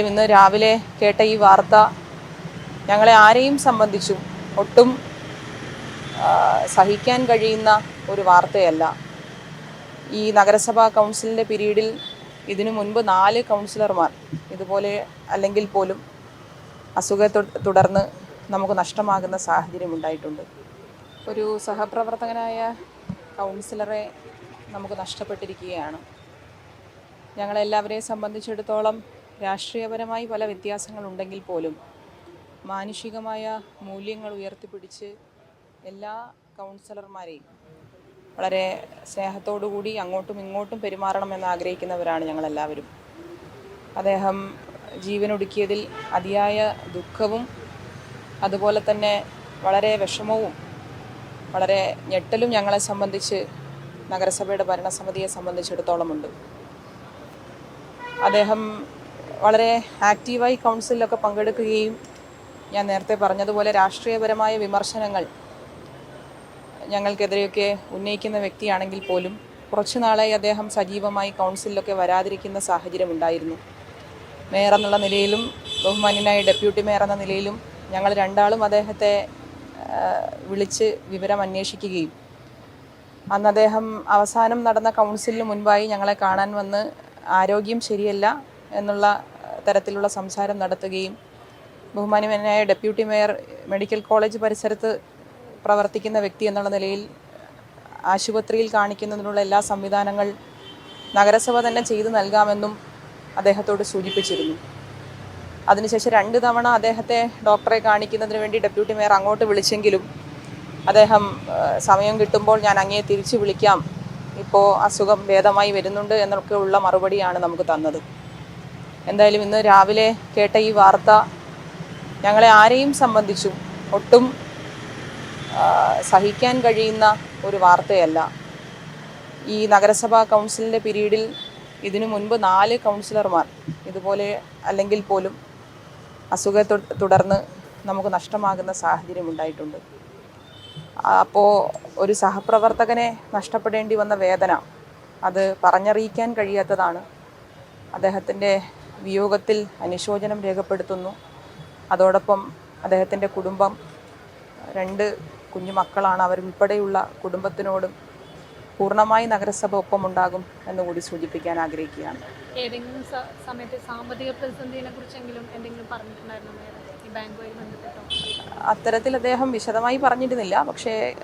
ഇന്ന് രാവിലെ കേട്ട ഈ വാർത്ത ഞങ്ങളെ ആരെയും സംബന്ധിച്ചും ഒട്ടും സഹിക്കാൻ കഴിയുന്ന ഒരു വാർത്തയല്ല. ഈ നഗരസഭാ കൗൺസിലിന്റെ പിരീഡിൽ ഇതിനു മുൻപ് നാല് കൗൺസിലർമാർ ഇതുപോലെ അല്ലെങ്കിൽ പോലും അസുഖത്തെ തുടർന്ന് നമുക്ക് നഷ്ടമാകുന്ന സാഹചര്യം ഉണ്ടായിട്ടുണ്ട്. ഒരു സഹപ്രവർത്തകനായ കൗൺസിലറെ നമുക്ക് നഷ്ടപ്പെട്ടിരിക്കുകയാണ്. ഞങ്ങളെല്ലാവരെയും സംബന്ധിച്ചിടത്തോളം രാഷ്ട്രീയപരമായി പല വ്യത്യാസങ്ങളുണ്ടെങ്കിൽ പോലും മാനുഷികമായ മൂല്യങ്ങൾ ഉയർത്തിപ്പിടിച്ച് എല്ലാ കൗൺസിലർമാരെയും വളരെ സ്നേഹത്തോടുകൂടി അങ്ങോട്ടും ഇങ്ങോട്ടും പെരുമാറണമെന്ന് ആഗ്രഹിക്കുന്നവരാണ് ഞങ്ങളെല്ലാവരും. അദ്ദേഹം ജീവനൊടുക്കിയതിൽ അതിയായ ദുഃഖവും അതുപോലെ തന്നെ വളരെ വിഷമവും വളരെ ഞെട്ടലും ഞങ്ങളെ സംബന്ധിച്ച് നഗരസഭയുടെ ഭരണസമിതിയെ സംബന്ധിച്ചിടത്തോളമുണ്ട്. അദ്ദേഹം വളരെ ആക്റ്റീവായി കൗൺസിലൊക്കെ പങ്കെടുക്കുകയും ഞാൻ നേരത്തെ പറഞ്ഞതുപോലെ രാഷ്ട്രീയപരമായ വിമർശനങ്ങൾ ഞങ്ങൾക്കെതിരെയൊക്കെ ഉന്നയിക്കുന്ന വ്യക്തിയാണെങ്കിൽ പോലും കുറച്ചു നാളായി അദ്ദേഹം സജീവമായി കൗൺസിലൊക്കെ വരാതിരിക്കുന്ന സാഹചര്യം ഉണ്ടായിരുന്നു. മേയർ എന്നുള്ള നിലയിലും ബഹുമാന്യനായ ഡെപ്യൂട്ടി മേയർ എന്ന നിലയിലും ഞങ്ങൾ രണ്ടാളും അദ്ദേഹത്തെ വിളിച്ച് വിവരം അന്വേഷിക്കുകയും അന്ന് അദ്ദേഹം അവസാനം നടന്ന കൗൺസിലിന് മുൻപായി ഞങ്ങളെ കാണാൻ വന്ന് ആരോഗ്യം ശരിയല്ല എന്നുള്ള തരത്തിലുള്ള സംസാരം നടത്തുകയും ബഹുമാന്യനായ ഡെപ്യൂട്ടി മേയർ മെഡിക്കൽ കോളേജ് പരിസരത്ത് പ്രവർത്തിക്കുന്ന വ്യക്തി എന്നുള്ള നിലയിൽ ആശുപത്രിയിൽ കാണിക്കുന്നതിനുള്ള എല്ലാ സംവിധാനങ്ങൾ നഗരസഭ തന്നെ ചെയ്തു നൽകാമെന്നും അദ്ദേഹത്തോട് സൂചിപ്പിച്ചിരുന്നു. അതിനുശേഷം രണ്ട് തവണ അദ്ദേഹത്തെ ഡോക്ടറെ കാണിക്കുന്നതിന് വേണ്ടി ഡെപ്യൂട്ടി മേയർ അങ്ങോട്ട് വിളിച്ചെങ്കിലും അദ്ദേഹം സമയം കിട്ടുമ്പോൾ ഞാൻ അങ്ങേ തിരിച്ചു വിളിക്കാം. ഇപ്പോൾ അസുഖം ഭേദമായി വരുന്നുണ്ട് എന്നൊക്കെ ഉള്ള മറുപടിയാണ് നമുക്ക് തന്നത്. എന്തായാലും ഇന്ന് രാവിലെ കേട്ട ഈ വാർത്ത ഞങ്ങളെ ആരെയും സംബന്ധിച്ചും ഒട്ടും സഹിക്കാൻ കഴിയുന്ന ഒരു വാർത്തയല്ല. ഈ നഗരസഭാ കൗൺസിലിന്റെ പിരീഡിൽ ഇതിനു മുൻപ് നാല് കൗൺസിലർമാർ ഇതുപോലെ അല്ലെങ്കിൽ പോലും അസുഖത്തെ തുടർന്ന് നമുക്ക് നഷ്ടമാകുന്ന സാഹചര്യം ഉണ്ടായിട്ടുണ്ട്. അപ്പോൾ ഒരു സഹപ്രവർത്തകനെ നഷ്ടപ്പെടേണ്ടി വന്ന വേദന അത് പറഞ്ഞറിയിക്കാൻ കഴിയാത്തതാണ്. അദ്ദേഹത്തിന്റെ വിയോഗത്തിൽ അനുശോചനം രേഖപ്പെടുത്തുന്നു. അതോടൊപ്പം അദ്ദേഹത്തിന്റെ കുടുംബം രണ്ട് കുഞ്ഞുമക്കളാണ് അവരുൾപ്പെടെയുള്ള കുടുംബത്തിനോടും പൂർണമായി നഗരസഭ ഒപ്പമുണ്ടാകും എന്നുകൂടി സൂചിപ്പിക്കാൻ ആഗ്രഹിക്കുകയാണ്. ഏതെങ്കിലും സ- സമയത്ത് സാമ്പത്തിക പ്രതിസന്ധിയെ കുറിച്ചെങ്കിലും എന്തെങ്കിലും പറഞ്ഞിട്ടുണ്ടായിരുന്നു അത്തരത്തിൽ അദ്ദേഹം വിശദമായി പറഞ്ഞിരുന്നില്ല. പക്ഷേ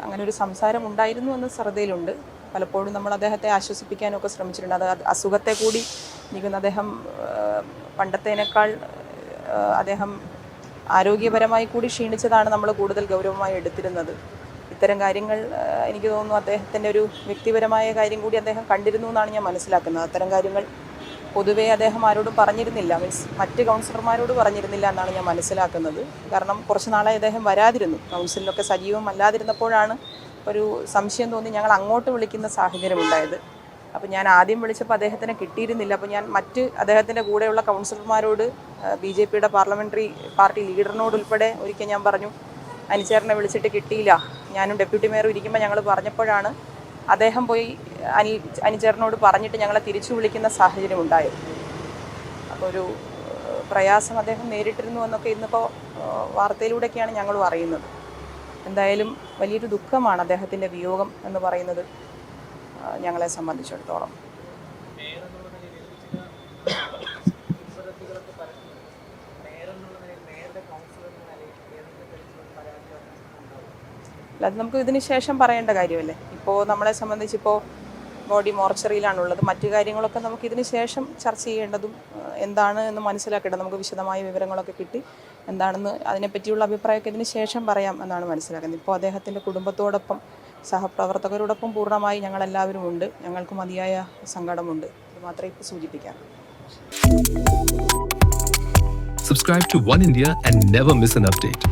അങ്ങനെ ഒരു സംസാരം ഉണ്ടായിരുന്നു എന്ന് ശ്രദ്ധയിലുണ്ട്. പലപ്പോഴും നമ്മൾ അദ്ദേഹത്തെ ആശ്വസിപ്പിക്കാനൊക്കെ ശ്രമിച്ചിട്ടുണ്ട്. അത് അസുഖത്തെ കൂടി നിൽക്കുന്ന അദ്ദേഹം പണ്ടത്തേനേക്കാൾ അദ്ദേഹം ആരോഗ്യപരമായി കൂടി ക്ഷീണിച്ചതാണ് നമ്മൾ കൂടുതൽ ഗൗരവമായി എടുത്തിരുന്നത്. ഇത്തരം കാര്യങ്ങൾ എനിക്ക് തോന്നുന്നു അദ്ദേഹത്തിന്റെ ഒരു വ്യക്തിപരമായ കാര്യം കൂടി അദ്ദേഹം കണ്ടിരുന്നു എന്നാണ് ഞാൻ മനസ്സിലാക്കുന്നത്. അത്തരം കാര്യങ്ങൾ പൊതുവേ അദ്ദേഹം ആരോടും പറഞ്ഞിരുന്നില്ല. മീൻസ് മറ്റ് കൗൺസിലർമാരോട് പറഞ്ഞിരുന്നില്ല എന്നാണ് ഞാൻ മനസ്സിലാക്കുന്നത്. കാരണം കുറച്ച് നാളായി അദ്ദേഹം വരാതിരുന്നു. കൗൺസിലിലൊക്കെ സജീവം അല്ലാതിരുന്നപ്പോഴാണ് ഒരു സംശയം തോന്നി ഞങ്ങൾ അങ്ങോട്ട് വിളിക്കുന്ന സാഹചര്യം ഉണ്ടായത്. അപ്പോൾ ഞാൻ ആദ്യം വിളിച്ചപ്പോൾ അദ്ദേഹത്തിന് കിട്ടിയിരുന്നില്ല. അപ്പോൾ ഞാൻ മറ്റ് അദ്ദേഹത്തിന്റെ കൂടെയുള്ള കൗൺസിലർമാരോട് ബി ജെ പിയുടെ പാർലമെന്ററി പാർട്ടി ലീഡറിനോട് ഉൾപ്പെടെ ഒരിക്കൽ ഞാൻ പറഞ്ഞു അനിച്ചേറിനെ വിളിച്ചിട്ട് കിട്ടിയില്ല. ഞാനും ഡെപ്യൂട്ടി മേയറും ഇരിക്കുമ്പോൾ ഞങ്ങൾ പറഞ്ഞപ്പോഴാണ് അദ്ദേഹം പോയി അനി അനിച്ചേറിനോട് പറഞ്ഞിട്ട് ഞങ്ങളെ തിരിച്ചു വിളിക്കുന്ന സാഹചര്യം ഉണ്ടായത്. അപ്പോൾ ഒരു പ്രയാസം അദ്ദേഹം നേരിട്ടിരുന്നു എന്നൊക്കെ ഇന്നിപ്പോൾ വാർത്തയിലൂടെയൊക്കെയാണ് ഞങ്ങളും അറിയുന്നത്. എന്തായാലും വലിയൊരു ദുഃഖമാണ് അദ്ദേഹത്തിന്റെ വിയോഗം എന്ന് പറയുന്നത് ഞങ്ങളെ സംബന്ധിച്ചിടത്തോളം. അത് നമുക്ക് ഇതിന് ശേഷം പറയേണ്ട കാര്യമല്ലേ? ഇപ്പോൾ നമ്മളെ സംബന്ധിച്ചിപ്പോൾ ബോഡി മോർച്ചറിയിലാണുള്ളത്. മറ്റു കാര്യങ്ങളൊക്കെ നമുക്ക് ഇതിന് ശേഷം ചർച്ച ചെയ്യേണ്ടതും എന്താണ് എന്ന് മനസ്സിലാക്കേണ്ടത്. നമുക്ക് വിശദമായ വിവരങ്ങളൊക്കെ കിട്ടി. എന്താണെന്ന് അതിനെപ്പറ്റിയുള്ള അഭിപ്രായമൊക്കെ ഇതിന് ശേഷം പറയാം എന്നാണ് മനസ്സിലാക്കുന്നത്. ഇപ്പോൾ അദ്ദേഹത്തിന്റെ കുടുംബത്തോടൊപ്പം സഹപ്രവർത്തകരോടൊപ്പം പൂർണമായി ഞങ്ങളെല്ലാവരും ഉണ്ട്. ഞങ്ങൾക്ക് മതിയായ സങ്കടമുണ്ട്. അത് മാത്രമേ ഇപ്പോൾ സൂചിപ്പിക്കാം. Subscribe to One India and never miss an update.